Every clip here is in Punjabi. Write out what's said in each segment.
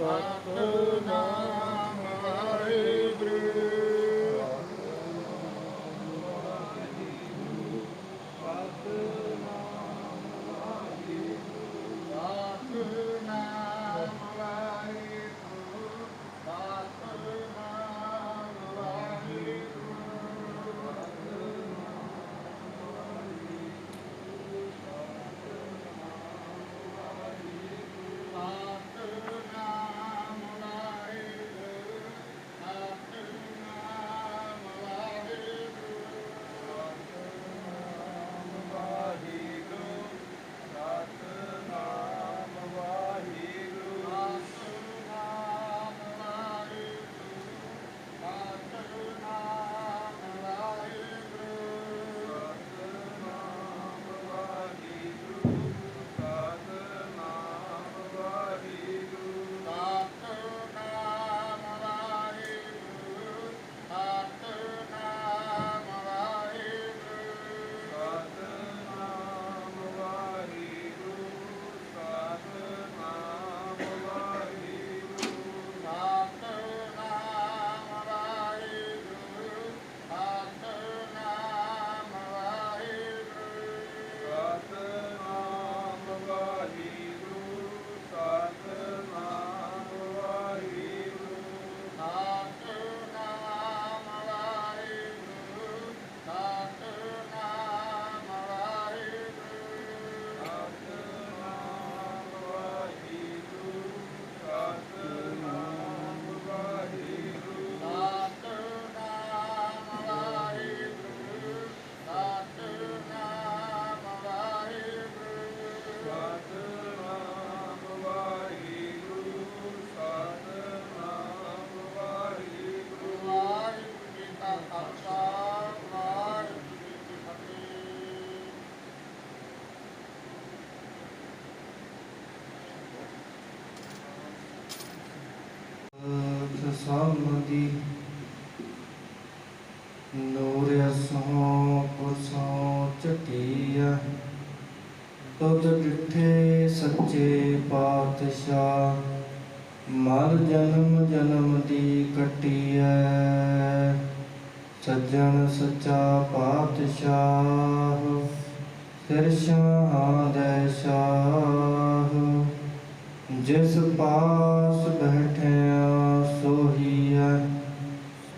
아, samadi Nurya saho kurso chatiya ਤਦ ਡਿਠੇ ਸੱਚੇ ਪਾਤਸ਼ਾਹ ਮਰ ਜਨਮ ਜਨਮ ਦੀ ਕਟੀਐ। ਸੱਜਣ ਸੱਚਾ ਪਾਤਸ਼ਾਹ, ਸਿਰਸ਼ਾਂ ਆਦੈ ਸ਼ਾਹ। ਜਿਸ ਪਾਸ ਬੈਠੇ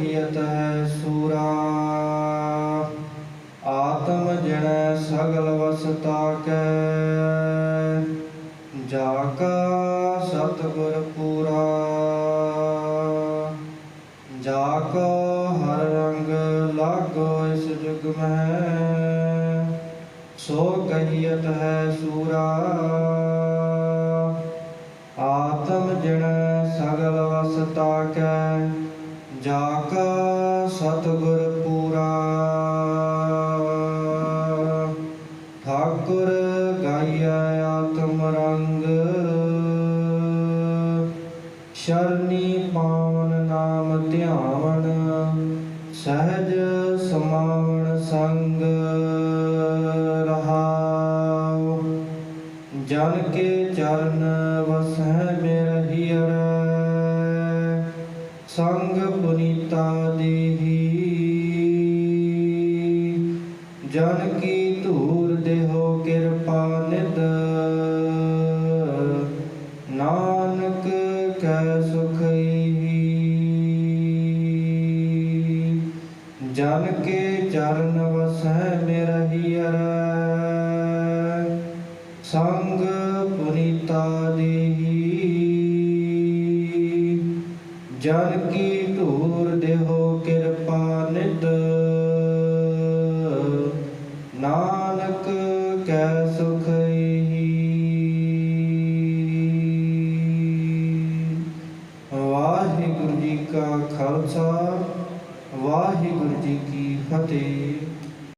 ਸੋ ਹੈ ਸੂਰਾ। ਆਤਮ ਜਣੈ ਸਗਲ ਵਸਤਾ ਕੈ ਜਾ ਕਾ ਸਤਿਗੁਰ ਪੂਰਾ। ਜਾ ਕੋ ਹਰ ਰੰਗ ਲਾਗੋ ਇਸ ਜੁਗ ਮਹਿ। ਸੋ ਕਹੀਤ ਹੈ ਸੂਰਾ। ਆਤਮ ਜਣ ਸਗਲ ਵਸਤਾ ਕੈ ਜਾ ਕਾ ਸਤਿਗੁਰ ਪੂਰਾ। ਠਾਕੁਰ ਗਾਇਆ ਆਤਮ ਰੰਗ। ਸ਼ਰਨੀ ਪਾਵਨ ਨਾਮ ਧਿਆਵਨ। ਸਹਿਜ ਸਮਾਵਨ ਸੰਗ ਰਹਾਉ। ਜਨ ਕੇ ਚਰਨ ਸੰਗ ਪੁਨੀਤਾ ਦੇਹੀ ਜਨ ਕੀ ਧੂਰ ਦੇਹੋ ਕਿਰਪਾ ਨਿਦ ਨਾਨਕ ਕੈ ਸੁਖਈ ਜਨ ਕੇ ਚਰਨ ਵਸੈ ਮੇਰਹਿ ਅਰੈ। ਸੰਗ ਪੁਨੀਤਾ ਦੇਹੀ। ਜਨ ਕੀ ਦੂਰ ਦੇਹੋ ਕਿਰਪਾ ਨਿਦ ਨਾਨਕ ਕੈ ਸੁਖਈ ਵਾਹਿਗੁਰੂ ਜੀ ਕਾ ਖਾਲਸਾ, ਵਾਹਿਗੁਰੂ ਜੀ ਕੀ ਫਤਿਹ।